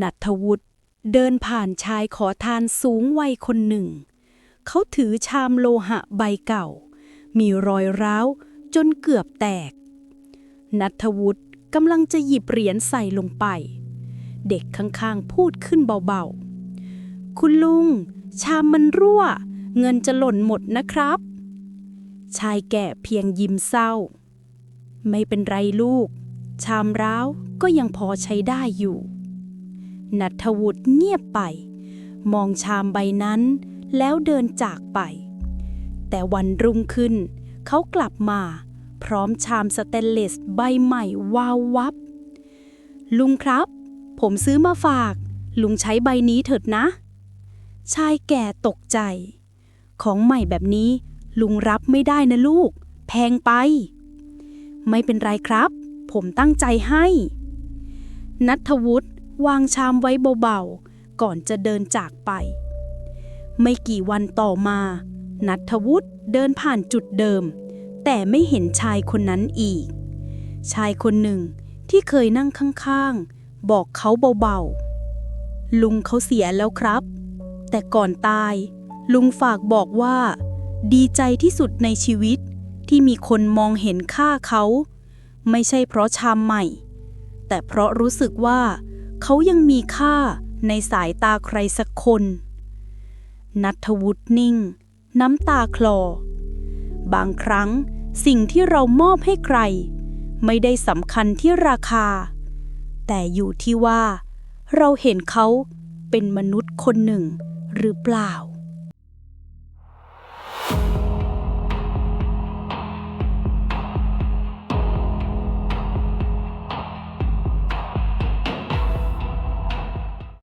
นัทวุฒิเดินผ่านชายขอทานสูงวัยคนหนึ่ง เขาถือชามโลหะใบเก่า มีรอยร้าวจนเกือบแตก นัทวุฒิกำลังจะหยิบเหรียญใส่ลงไป เด็กข้างๆพูดขึ้นเบาๆ คุณลุง ชามมันรั่ว เงินจะหล่นหมดนะครับ ชายแก่เพียงยิ้มเศร้า ไม่เป็นไรลูก ชามร้าวก็ยังพอใช้ได้อยู่ นัทวุฒิเงียบไป มองชามใบนั้น แล้วเดินจากไป แต่วันรุ่งขึ้น เขากลับมา พร้อมชามสเตนเลสใบใหม่วาววับ ลุงครับ ผมซื้อมาฝาก ลุงใช้ใบนี้เถิดนะ ชายแก่ตกใจ ของใหม่แบบนี้ ลุงรับไม่ได้นะลูก แพงไป ไม่เป็นไรครับ ผมตั้งใจให้นัทวุฒิ วางชามไว้เบาๆ ก่อนจะเดินจากไป ไม่กี่วันต่อมา นัทวุฒิเดินผ่านจุดเดิม แต่ไม่เห็นชายคนนั้นอีก ชายคนหนึ่งที่เคยนั่งข้างๆ บอกเขาเบาๆ ลุงเขาเสียแล้วครับ แต่ก่อนตาย ลุงฝากบอกว่า ดีใจที่สุดในชีวิตที่มีคนมองเห็นค่าเขา ไม่ใช่เพราะชามใหม่ แต่เพราะรู้สึกว่า เขายังมีค่าในสายตาใครสักคน นัทวุฒินิ่ง น้ำตาคลอ บางครั้งสิ่งที่เรามอบให้ใคร ไม่ได้สำคัญที่ราคา แต่อยู่ที่ว่า เราเห็นเขาเป็นมนุษย์คนหนึ่งหรือเปล่า